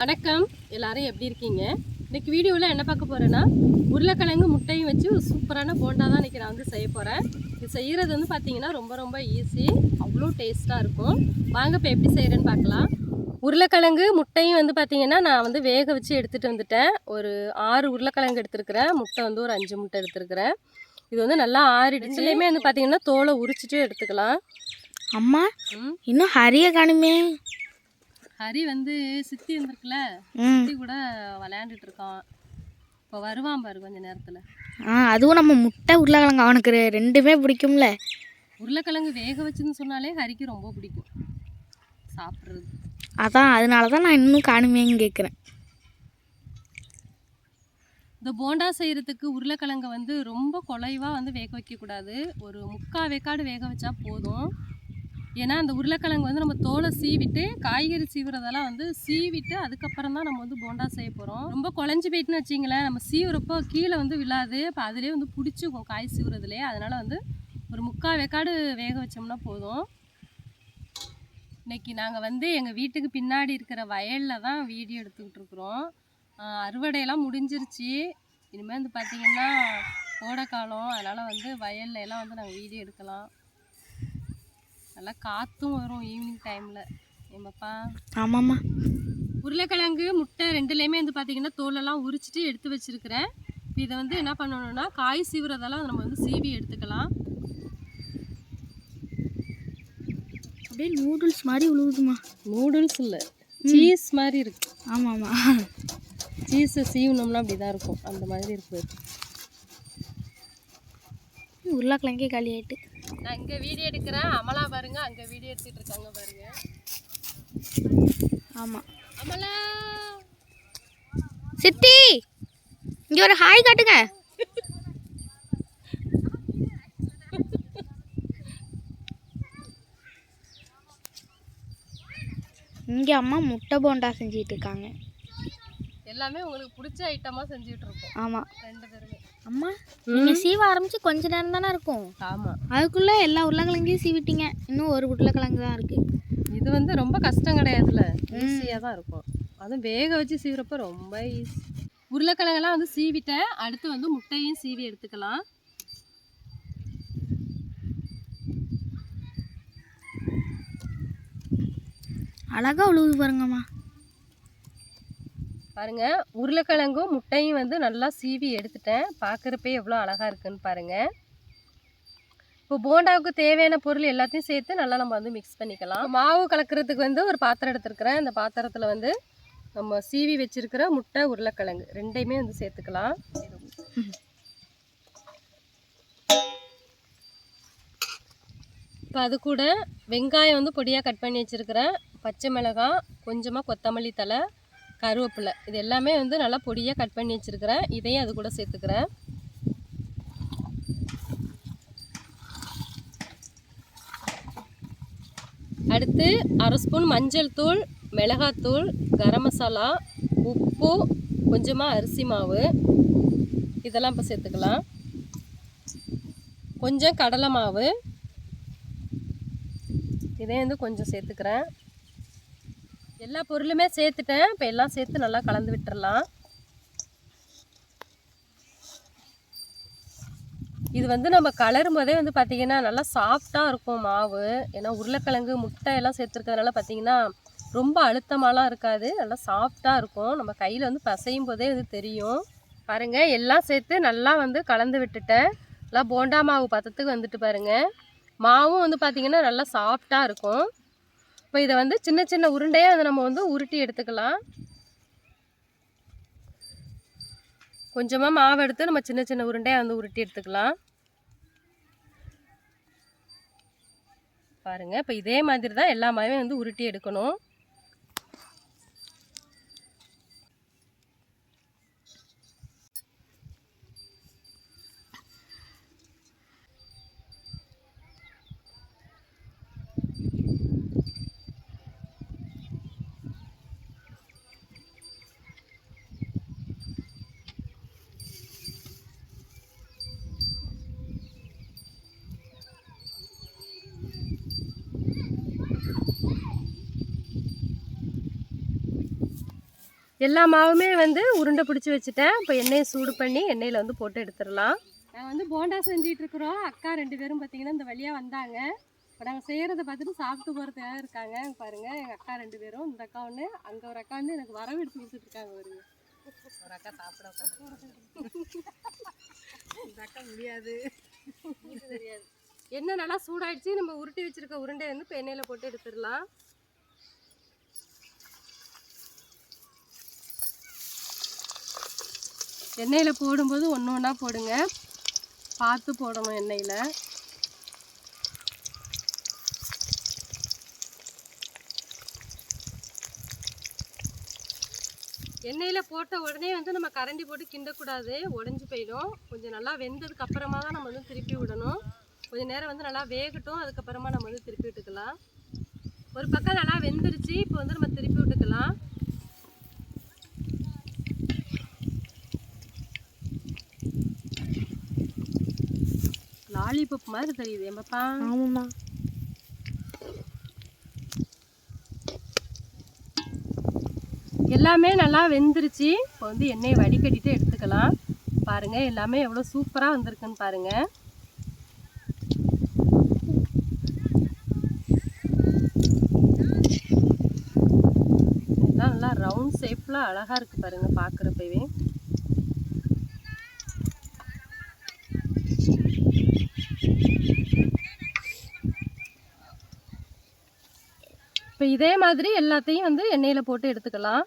வணக்கம். எல்லாரும் எப்படி இருக்கீங்க? இன்னைக்கு வீடியோவில் என்ன பார்க்க போகிறேன்னா உருளைக்கிழங்கு முட்டையும் வச்சு சூப்பரான போண்டா தான் இன்றைக்கி நான் வந்து செய்ய போகிறேன் இது செய்கிறது வந்து பார்த்தீங்கன்னா ரொம்ப ரொம்ப ஈஸி அவ்வளோ டேஸ்ட்டாக இருக்கும். வாங்க இப்போ எப்படி செய்கிறேன்னு பார்க்கலாம். உருளைக்கிழங்கு முட்டையும் வந்து பார்த்தீங்கன்னா நான் வந்து வேக வச்சு எடுத்துகிட்டு வந்துட்டேன். ஒரு ஆறு உருளைக்கிழங்கு எடுத்துருக்கிறேன். முட்டை வந்து ஒரு அஞ்சு முட்டை எடுத்துருக்கிறேன். இது வந்து நல்லா ஆறிடுச்சுலேயுமே வந்து பார்த்தீங்கன்னா தோலை உரிச்சிட்டு எடுத்துக்கலாம். அம்மா இன்னும் ஹரிய காணுமே. ஹரி வந்து சித்தி வந்திருக்குல்ல? ம். சித்தி கூட விளையாண்டுட்டு இருக்கான். இப்போ வருவான் பாரு கொஞ்ச நேரத்தில். ஆ அதுவும் நம்ம முட்டை உருளைக்கிழங்கு. அவனுக்கு ரெண்டுமே பிடிக்கும்ல. உருளைக்கிழங்கு வேக வச்சுன்னு சொன்னாலே ஹரிக்கு ரொம்ப பிடிக்கும். சாப்பிட்றது. அதான் அதனால தான் நான் இன்னும் காணுமேன்னு கேட்குறேன் இந்த போண்டா செய்கிறதுக்கு உருளைக்கிழங்கை வந்து ரொம்ப குலைவாக வந்து வேக வைக்கக்கூடாது. ஒரு முக்கால் வேக்காடு வேக வச்சா போதும். ஏன்னா அந்த உருளைக்கிழங்கு வந்து நம்ம தோலை சீவிட்டு காய்கறி சீவுறதெல்லாம் வந்து சீவிட்டு அதுக்கப்புறம் தான் நம்ம வந்து போண்டா செய்ய போகிறோம் ரொம்ப குழஞ்சி போயிட்டுன்னு வச்சிங்களேன் நம்ம சீவுறப்போ கீழே வந்து விழாது. இப்போ அதுலேயே வந்து பிடிச்சிக்கும் காய் சீவுறதுலேயே அதனால் வந்து ஒரு முக்கால் வேக்காடு வேக வச்சோம்னா போதும். இன்னைக்கு நாங்கள் வந்து எங்கள் வீட்டுக்கு பின்னாடி இருக்கிற வயலில் தான் வீடியோ எடுத்துக்கிட்டு இருக்கிறோம். அறுவடையெல்லாம் முடிஞ்சிருச்சு. இனிமேல் வந்து பார்த்திங்கன்னா கோடைக்காலம். அதனால் வந்து வயல்ல எல்லாம் வந்து நாங்கள் வீடியோ எடுக்கலாம். நல்லா காற்றும் வரும் ஈவினிங் டைமில் ஏமாப்பா ஆமாம்மா. உருளைக்கிழங்கு முட்டை ரெண்டுலேயுமே வந்து பார்த்திங்கன்னா தோலெல்லாம் உரிச்சிட்டு எடுத்து வச்சுருக்கிறேன். இப்போ இதை வந்து என்ன பண்ணணும்னா காய் சீவுறதெல்லாம் நம்ம வந்து சீவி எடுத்துக்கலாம். அப்படியே நூடுல்ஸ் மாதிரி உழுவுதுமா நூடுல்ஸ் இல்லை. சீஸ் மாதிரி இருக்கு. ஆமாம் ஆமாம் சீஸை சீவனோம்னா அப்படி தான் இருக்கும். அந்த மாதிரி இருக்குது. உருளைக்கிழங்கே காலி ஆயிட்டு நான் இங்கே வீடியோ எடுக்கிறேன். அமலா பாருங்க. அங்கே வீடியோ எடுத்துட்டு இருக்காங்க பாருங்க. ஆமாம் அமலா! சித்தி இங்கே ஒரு ஹாய் காட்டுங்க. இங்கே அம்மா முட்டை போண்டா செஞ்சிட்டு இருக்காங்க. எல்லாமே உங்களுக்கு பிடிச்ச ஐட்டமாக செஞ்சுட்டு இருக்கோம். ஆமாம் ரெண்டு பேருமே. அம்மா நீங்கள் சீவ ஆரம்பிச்சு கொஞ்ச நேரம் தானே இருக்கும். ஆமாம் அதுக்குள்ளே எல்லா உருளைக்கிழங்கையும் சீவிட்டீங்க. இன்னும் ஒரு உருளைக்கிழங்கு தான் இருக்குது இது வந்து ரொம்ப கஷ்டம் கிடையாதுல்ல. ஈஸியாக தான் இருக்கும். அதுவும் வேக வச்சு சீவுறப்ப ரொம்ப ஈஸி. உருளைக்கிழங்கெல்லாம் வந்து சீவிட்டேன். அடுத்து வந்து முட்டையும் சீவி எடுத்துக்கலாம். அழகா உழுவுது பாருங்கம்மா. பாருங்கள் உருளைக்கிழங்கும் முட்டையும் வந்து நல்லா சீவி எடுத்துட்டேன். பார்க்குறப்பே எவ்வளோ அழகாக இருக்குன்னு பாருங்கள் இப்போ போண்டாவுக்கு தேவையான பொருள் எல்லாத்தையும் சேர்த்து நல்லா நம்ம வந்து மிக்ஸ் பண்ணிக்கலாம். மாவு கலக்கிறதுக்கு வந்து ஒரு பாத்திரம் எடுத்துருக்கிறேன். இந்த பாத்திரத்தில் வந்து நம்ம சீவி வச்சுருக்கிற முட்டை உருளைக்கிழங்கு ரெண்டையுமே வந்து சேர்த்துக்கலாம். இப்போ அது கூட வெங்காயம் வந்து பொடியாக கட் பண்ணி வச்சுருக்கிறேன். பச்சை மிளகாய் கொஞ்சமாக கொத்தமல்லி தழை கருவேப்பிலை. இது எல்லாமே வந்து நல்லா பொடியாக கட் பண்ணி வச்சுருக்கிறேன். இதையும் அது கூட சேர்த்துக்கிறேன். அடுத்து அரை ஸ்பூன் மஞ்சள் தூள் மிளகாத்தூள் கரம் மசாலா உப்பு கொஞ்சமாக அரிசி மாவு. இதெல்லாம் இப்போ சேர்த்துக்கலாம். கொஞ்சம் கடலை மாவு. இதையும் வந்து கொஞ்சம் சேர்த்துக்கிறேன். எல்லா பொருளுமே சேர்த்துட்டேன். இப்போ எல்லாம் சேர்த்து நல்லா கலந்து விட்டுறலாம். இது வந்து நம்ம கலரும் போதே வந்து பார்த்திங்கன்னா நல்லா சாஃப்டாக இருக்கும் மாவு. ஏன்னா உருளைக்கிழங்கு முட்டை எல்லாம் சேர்த்துருக்கிறதுனால பார்த்திங்கன்னா ரொம்ப அழுத்தமாலாம் இருக்காது. நல்லா சாஃப்டாக இருக்கும். நம்ம கையில் வந்து பசையும் போதே வந்து தெரியும். பாருங்கள் எல்லாம் சேர்த்து நல்லா வந்து கலந்து விட்டுட்டேன். நல்லா போண்டா மாவு பதத்துக்கு வந்துட்டு பாருங்கள் மாவும் வந்து பார்த்திங்கன்னா நல்லா சாஃப்டாக இருக்கும். இப்போ இதை வந்து சின்ன சின்ன உருண்டையாக அதை நம்ம வந்து உருட்டி எடுத்துக்கலாம். கொஞ்சமாக மாவு எடுத்து நம்ம சின்ன சின்ன உருண்டையாக வந்து உருட்டி எடுத்துக்கலாம். பாருங்கள் இப்போ இதே மாதிரி தான் எல்லா மாவையும் வந்து உருட்டி எடுக்கணும். எல்லா மாவுமே வந்து உருண்டை பிடிச்சி வச்சுட்டேன். இப்போ எண்ணெயை சூடு பண்ணி எண்ணெயில் வந்து போட்டு எடுத்துடலாம். நாங்கள் வந்து போண்டா செஞ்சிட்டு இருக்கிறோம் அக்கா ரெண்டு பேரும் பார்த்தீங்கன்னா இந்த வழியாக வந்தாங்க. இப்போ நாங்கள் செய்கிறத பார்த்துட்டு சாப்பிட்டு போகிறதுக்காக இருக்காங்க இங்க பாருங்க. எங்கள் அக்கா ரெண்டு பேரும் இந்த அக்கா ஒன்று அங்கே ஒரு அக்கா வந்து எனக்கு வரவு எடுத்து கொடுத்துட்டு இருக்காங்க ஒரு ஒரு அக்கா சாப்பிட இந்த அக்கா முடியாது. தெரியாது. எண்ணெய் நல்லா சூடாயிடுச்சு. நம்ம உருட்டி வச்சிருக்க உருண்டையை வந்து இப்போ எண்ணெயில் போட்டு எடுத்துடலாம். எண்ணெயில் போடும்போது ஒன்று ஒன்றா போடுங்க. பார்த்து போடணும் எண்ணெயில். எண்ணெயில் போட்ட உடனே வந்து நம்ம கரண்டி போட்டு கிண்டக்கூடாது. உடஞ்சி போயிடும். கொஞ்சம் நல்லா வெந்ததுக்கு அப்புறமா தான் நம்ம வந்து திருப்பி விடணும். கொஞ்சம் நேரம் வந்து நல்லா வேகட்டும். அதுக்கப்புறமா நம்ம வந்து திருப்பி விட்டுக்கலாம். ஒரு பக்கம் நல்லா வெந்துருச்சு. இப்போ வந்து நம்ம திருப்பி விட்டுக்கலாம். லாலிபப் மாதிரி தெரியுது ஏம்பப்பா ஆமாம்மா. எல்லாமே நல்லா வெந்துருச்சு. இப்போ வந்து எண்ணெயை வடிகட்டிட்டு எடுத்துக்கலாம். பாருங்க எல்லாமே எவ்வளோ சூப்பராக வந்திருக்குன்னு பாருங்க. எல்லாம் நல்லா ரவுண்ட் ஷேப்பில் அழகாக இருக்குது பாருங்க பார்க்குறப்பவே இப்போ இதே மாதிரி எல்லாத்தையும் வந்து எண்ணெயில் போட்டு எடுத்துக்கலாம்.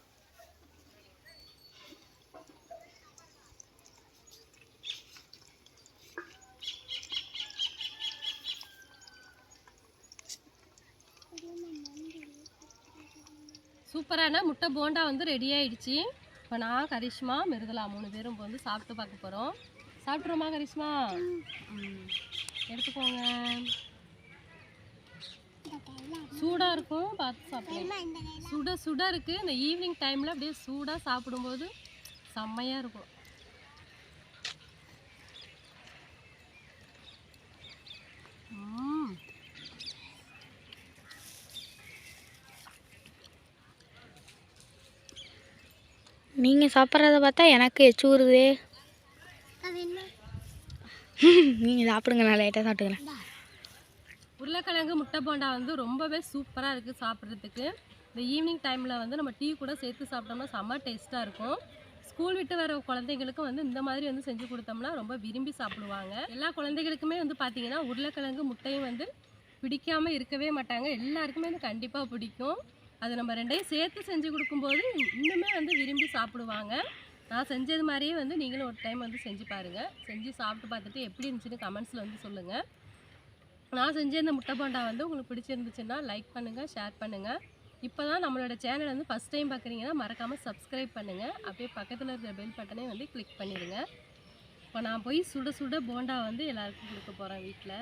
சூப்பரான முட்டை போண்டா வந்து ரெடி ஆயிடுச்சு. இப்போ நான் கரிஷ்மா மிருதலா மூணு பேரும் இப்போ வந்து சாப்பிட்டு பார்க்க போகிறோம் சாப்பிட்ருமா கரிஷ்மா. எடுத்துக்கோங்க. சூடாக இருக்கும் பார்த்து சாப்பிடுங்க. சுட சுட இருக்குது இந்த ஈவினிங் டைமில் அப்படியே சூடாக சாப்பிடும்போது செம்மையாக இருக்கும். நீங்கள் சாப்பிட்றத பார்த்தா எனக்கு எச்சூறுதே நீங்கள் சாப்பிடுங்க நான் லைட்டாக சாப்பிட்டுக்கிறேன். உருளைக்கிழங்கு முட்டை போண்டா வந்து ரொம்பவே சூப்பராக இருக்குது சாப்பிட்றதுக்கு. இந்த ஈவினிங் டைமில் வந்து நம்ம டீ கூட சேர்த்து சாப்பிட்டோம்னா செம்ம டேஸ்ட்டாக இருக்கும். ஸ்கூல் விட்டு வர குழந்தைங்களுக்கும் வந்து இந்த மாதிரி வந்து செஞ்சு கொடுத்தோம்னா ரொம்ப விரும்பி சாப்பிடுவாங்க. எல்லா குழந்தைகளுக்குமே வந்து பார்த்திங்கன்னா உருளைக்கிழங்கு முட்டையும் வந்து பிடிக்காமல் இருக்கவே மாட்டாங்க. எல்லாருக்குமே வந்து கண்டிப்பாக பிடிக்கும். அது நம்ம ரெண்டையும் சேர்த்து செஞ்சு கொடுக்கும்போது இன்னுமே வந்து விரும்பி சாப்பிடுவாங்க. நான் செஞ்சது மாதிரியே வந்து நீங்களும் ஒரு டைம் வந்து செஞ்சு பாருங்கள் செஞ்சு சாப்பிட்டு பார்த்துட்டு எப்படி இருந்துச்சுன்னு கமெண்ட்ஸில் வந்து சொல்லுங்கள் நான் செஞ்ச இந்த முட்டை போண்டா வந்து உங்களுக்கு பிடிச்சிருந்துச்சுன்னா லைக் பண்ணுங்கள் ஷேர் பண்ணுங்கள் இப்போ தான் நம்மளோட சேனல் வந்து ஃபஸ்ட் டைம் பார்க்குறீங்கன்னா மறக்காமல் சப்ஸ்கிரைப் பண்ணுங்கள் அப்படியே பக்கத்தில் இருக்கிற பெல் பட்டனே வந்து கிளிக் பண்ணிடுங்க. இப்போ நான் போய் சுட சுட போண்டா வந்து எல்லாருக்கும் கொடுக்க போகிறேன் வீட்டில்